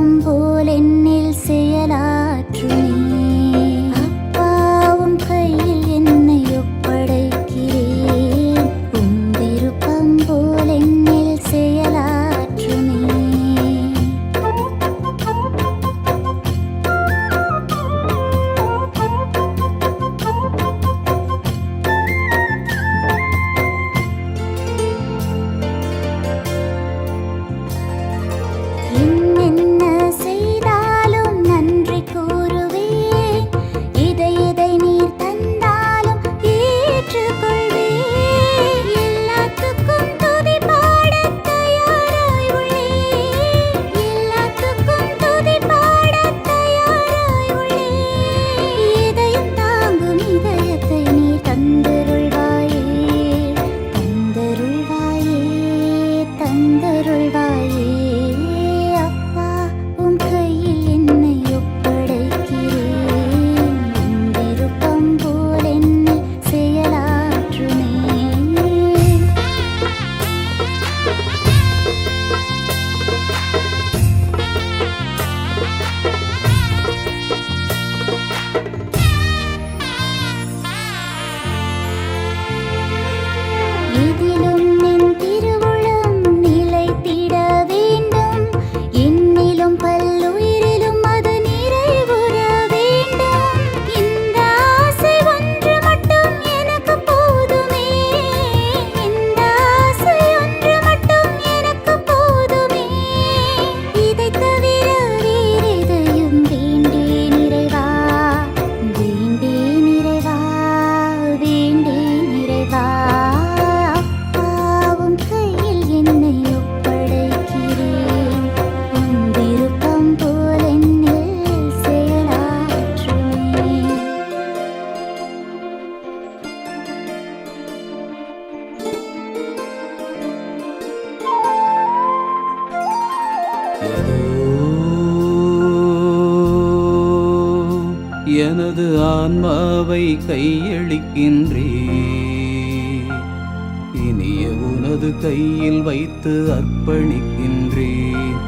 不 எனது ஆன்மாவை கையளிக்கின்றே இனிய உனது கையில் வைத்து அர்ப்பணிக்கின்றேன்.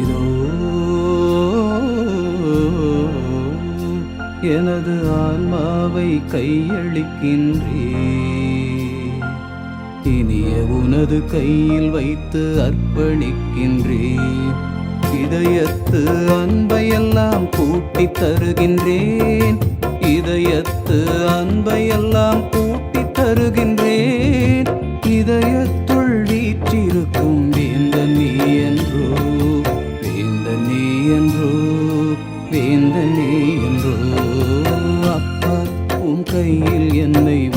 இதோ எனது ஆன்மாவை கையளிக்கின்றேன். இனிய உனது கையில் வைத்து அர்ப்பணிக்கின்றேன். இதயத்து அன்பையெல்லாம் கூட்டி தருகின்றேன். இதயத்து அன்பையெல்லாம் கூட்டி தருகின்றேன். இதயத்துள் வீற்றிருக்கும் வேந்த நீ என்றோ வேந்த நீ என்றோ வேந்த நீ என்றோ அப்பா உன் கையில் என்னை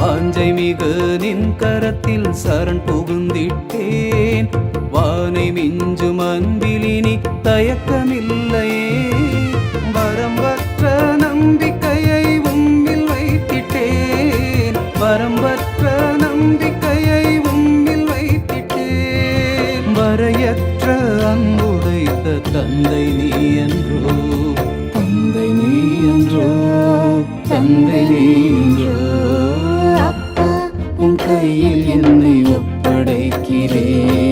வாஞ்சை மிகு நின் கரத்தில் சரண் புகுந்திட்டேன். வானை மிஞ்சும் அன்பிலினி தயக்கமில்லையே. வரம்பற்ற நம்பிக்கையை உம்மில் வைத்திட்டேன். வரம்பற்ற நம்பிக்கையை உம்மில் வைத்திட்டேன். வரையற்ற அன்புடைத்த தந்தை நீ என்றோ. தந்தை நீ என்றோ தந்தை நீ என்றோ. கரையில் என்னை ஒப்படைக்கிறேன்